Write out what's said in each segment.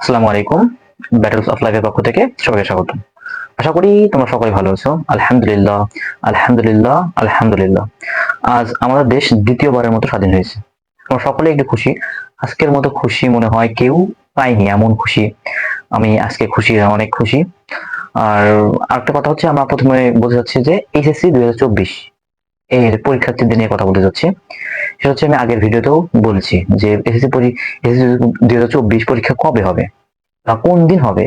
আসসালামু আলাইকুম battles of লাইফের পক্ষ থেকে সবাইকে স্বাগত। আশা করি তোমরা সকলে ভালো আছো। আলহামদুলিল্লাহ আলহামদুলিল্লাহ আলহামদুলিল্লাহ। আজ আমাদের দেশ দ্বিতীয়বারের মতো স্বাধীন হয়েছে। আমরা সকলে একটু খুশি। আজকের মতো খুশি মনে হয় কেউ পাইনি এমন খুশি। আমি আজকে খুশি, অনেক খুশি। আর আরেকটা কথা হচ্ছে, আমরা প্রথমে বোঝা যাচ্ছে যে এইচএসসি দুই হাজার চব্বিশ এর পরীক্ষার্থীদের নিয়ে কথা বলতে যাচ্ছি। সেটা হচ্ছে আমি আগের ভিডিওতেও বলছি যে এসএসসি এসএসসি দুই হাজার চব্বিশ পরীক্ষা কবে হবে? বা কোন দিন হবে?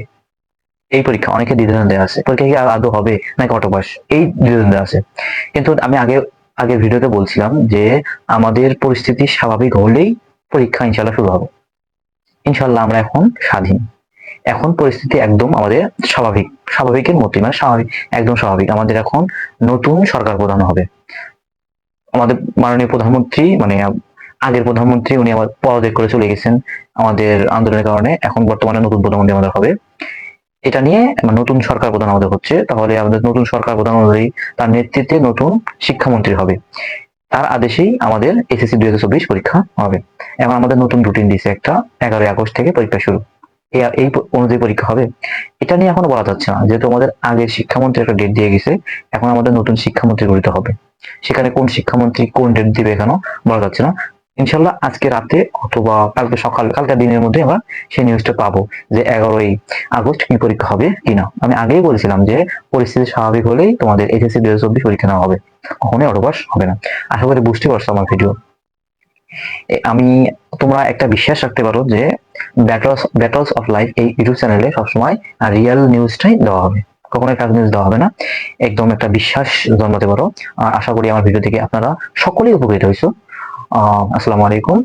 এই পরীক্ষা, অনেকে দ্বিধাদ্বন্দ্বে আছে। পরীক্ষা কি আদৌ হবে নাকি অটোপাস? এই দ্বিধাদ্বন্দ্বে আছে। কিন্তু আমি আগে, আগের ভিডিওতে বলছিলাম যে আমাদের পরিস্থিতি স্বাভাবিক হলেই পরীক্ষা ইনশাল্লাহ শুরু হবে। ইনশাল্লাহ আমরা এখন স্বাধীন। এখন পরিস্থিতি একদম আমাদের স্বাভাবিক, স্বাভাবিকের মতোই মানে স্বাভাবিক, একদম স্বাভাবিক। আমাদের এখন নতুন সরকার প্রধান হবে। আমাদের মাননীয় প্রধানমন্ত্রী মানে আগের প্রধানমন্ত্রী, উনি আবার পদত্যাগ করে চলে গেছেন আমাদের আন্দোলনের কারণে। এখন বর্তমানে নতুন প্রধানমন্ত্রী আমাদের হবে। এটা নিয়ে মানে নতুন সরকার প্রধান আমাদের হচ্ছে। তাহলে আমাদের নতুন সরকার প্রধান অনুযায়ী তার নেতৃত্বে নতুন শিক্ষামন্ত্রী হবে। তার আদেশেই আমাদের এসএসসি দুই হাজার চব্বিশ পরীক্ষা হবে। এখন আমাদের নতুন রুটিন দিয়েছে একটা, এগারোই আগস্ট থেকে পরীক্ষা শুরু। এই অনুযায়ী পরীক্ষা হবে। এটা নিয়ে এখনও বলা যাচ্ছে না, যেহেতু আমাদের আগের শিক্ষামন্ত্রী একটা ডেট দিয়ে গেছে, এখন আমাদের নতুন শিক্ষামন্ত্রী গঠিত হবে। সেখানে কোন শিক্ষামন্ত্রী কোন ডেট দিবে এখানেও বলা যাচ্ছে না। ইনশাল্লাহ আজকে রাতে অথবা কালকে সকাল কালকে দিনের মধ্যে আমরা সেই নিউজটা পাবো যে এগারোই আগস্ট কি পরীক্ষা হবে কিনা। আমি আগেই বলেছিলাম যে পরিস্থিতি স্বাভাবিক হলেই তোমাদের এইচএসসি দুই হাজার চব্বিশ পরীক্ষা নেওয়া হবে। কখনোই অটোপাস হবে না। আশা করি বুঝতে পারছ আমার ভিডিও আমি, তোমরা একটা বিশ্বাস রাখতে পারো যে ব্যাটলস ব্যাটলস অফ লাইফ এই ইউটিউব চ্যানেলে সবসময় রিয়েল নিউজটাই দেওয়া হবে। কখনো কাজ নিউজ দেওয়া হবে না। একদম একটা বিশ্বাস জন্মাতে পারো। আশা করি আমার ভিডিও থেকে আপনারা সকলেই উপকৃত হয়েছো। আহ, আসসালামু আলাইকুম।